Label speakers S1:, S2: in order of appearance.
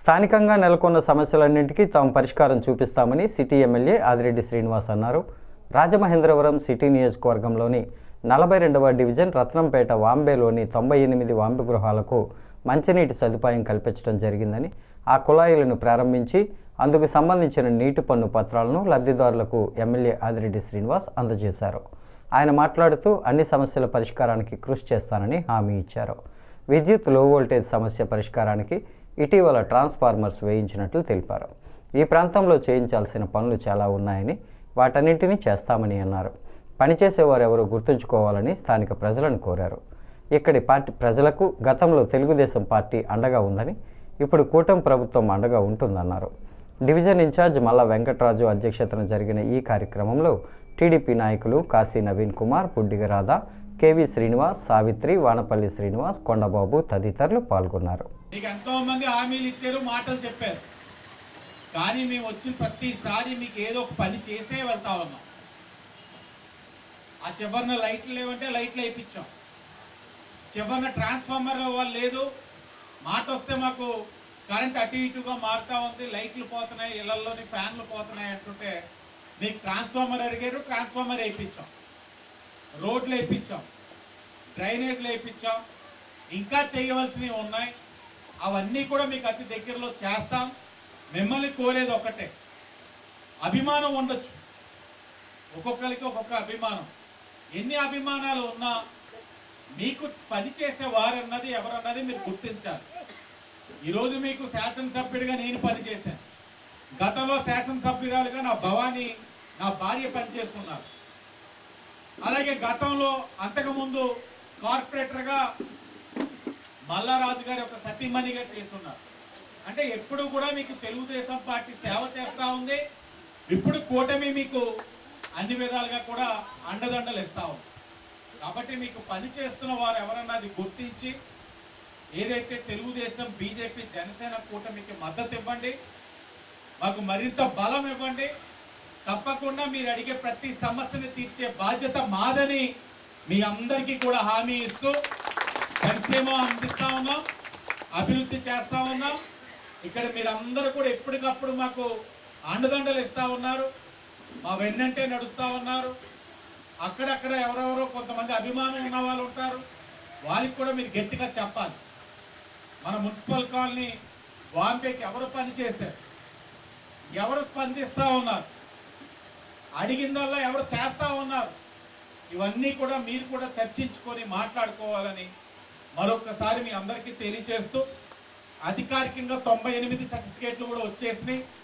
S1: స్థానికంగా నెలకొన్న సమస్యలన్నింటికీ తాము పరిష్కారం చూపిస్తామని సిటీ ఎమ్మెల్యే ఆదిరెడ్డి శ్రీనివాస్ అన్నారు. రాజమహేంద్రవరం సిటీ నియోజకవర్గంలోని నలభై రెండవ డివిజన్ రత్నంపేట వాంబేలోని తొంభై ఎనిమిది వాంబే గృహాలకు మంచినీటి సదుపాయం కల్పించడం జరిగిందని ఆ కుళాయిలను ప్రారంభించి అందుకు సంబంధించిన నీటి పన్ను పత్రాలను లబ్ధిదారులకు ఎమ్మెల్యే ఆదిరెడ్డి శ్రీనివాస్ అందజేశారు. ఆయన మాట్లాడుతూ అన్ని సమస్యల పరిష్కారానికి కృషి చేస్తానని హామీ ఇచ్చారు. విద్యుత్లో వోల్టేజ్ సమస్య పరిష్కారానికి ఇటీవల ట్రాన్స్ఫార్మర్స్ వేయించినట్లు తెలిపారు. ఈ ప్రాంతంలో చేయించాల్సిన పనులు చాలా ఉన్నాయని వాటన్నింటినీ చేస్తామని అన్నారు. పనిచేసేవారు ఎవరు గుర్తుంచుకోవాలని స్థానిక ప్రజలను కోరారు. ఇక్కడి పార్టీ ప్రజలకు గతంలో తెలుగుదేశం పార్టీ అండగా ఉందని ఇప్పుడు కూటమి ప్రభుత్వం అండగా ఉంటుందన్నారు. డివిజన్ ఇన్ఛార్జ్ మల్ల వెంకటరాజు అధ్యక్షతన జరిగిన ఈ కార్యక్రమంలో టీడీపీ నాయకులు కాశీ నవీన్ కుమార్ పుడ్డిగ రాధా కేవి శ్రీనివాస్ సావిత్రి వానపల్లి శ్రీనివాస్ కొండబాబు తదితరులు పాల్గొన్నారు.
S2: మీకు ఎంతో మంది హామీలు ఇచ్చారు మాటలు చెప్పారు. కానీ మేము వచ్చిన ప్రతిసారి మీకు ఏదో ఒక పని చేసే వెళ్తా ఉన్నాం ఆ చివరిన లైట్లు లేవంటే లైట్లు వేయించాం. చివరిన ట్రాన్స్ఫార్మర్ వాళ్ళు లేదు. మాట వస్తే మాకు కరెంట్ అటు ఇటుగా మారుతా ఉంది. లైట్లు పోతున్నాయి ఇళ్ళలోని ఫ్యాన్లు పోతున్నాయి అంటుంటే మీకు ట్రాన్స్ఫార్మర్ అడిగారు ట్రాన్స్ఫార్మర్ వేయించాం. రోడ్లు వేయించాం డ్రైనేజ్లు వేయించాం ఇంకా చేయవలసినవి ఉన్నాయి. అవన్నీ కూడా మీకు అతి దగ్గరలో చేస్తాం. మిమ్మల్ని కోరేది ఒకటే అభిమానం ఉండొచ్చు. ఒక్కొక్కరికి ఒక్కొక్క అభిమానం. ఎన్ని అభిమానాలు ఉన్నా మీకు పనిచేసే వారన్నది ఎవరన్నది మీరు గుర్తించాలి. ఈరోజు మీకు శాసనసభ్యుడిగా నేను పని చేశాను. గతంలో శాసనసభ్యురాలుగా నా భవానీ నా భార్య పనిచేస్తున్నారు. అలాగే గతంలో అంతకుముందు కార్పొరేటర్గా మల్లారాజు గారి ఒక సతీమణిగా చేస్తున్నారు. అంటే ఎప్పుడు కూడా మీకు తెలుగుదేశం పార్టీ సేవ చేస్తూ ఉంది. ఇప్పుడు కూటమి మీకు అన్ని విధాలుగా కూడా అండదండలు ఇస్తూ ఉంది. కాబట్టి మీకు పని చేస్తున్న వారు ఎవరన్నా అది గుర్తించి ఏదైతే తెలుగుదేశం బీజేపీ జనసేన కూటమికి మద్దతు ఇవ్వండి. మాకు మరింత బలం ఇవ్వండి. తప్పకుండా మీరు అడిగే ప్రతి సమస్యని తీర్చే బాధ్యత మాదని మీ అందరికీ కూడా హామీ ఇస్తూ సంక్షేమం అందిస్తా ఉన్నాం అభివృద్ధి చేస్తా ఉన్నాం. ఇక్కడ మీరందరూ కూడా ఎప్పటికప్పుడు మాకు అండదండలు ఇస్తా ఉన్నారు. మా వెన్నంటే నడుస్తూ ఉన్నారు. అక్కడక్కడ ఎవరెవరో కొంతమంది అభిమానం ఉన్న వాళ్ళు ఉంటారు. వారికి కూడా మీరు గట్టిగా చెప్పాలి. మన మున్సిపల్ కాలనీ వాంపేకి ఎవరు పని చేశారు? ఎవరు స్పందిస్తూ ఉన్నారు? అడిగిందల్లా ఎవరు చేస్తా ఉన్నారు? ఇవన్నీ కూడా మీరు కూడా చర్చించుకొని మాట్లాడుకోవాలని మరొకసారి మీ అందరికీ తెలియజేస్తూ అధికారికంగా తొంభై ఎనిమిది సర్టిఫికేట్లు కూడా వచ్చేసినాయి.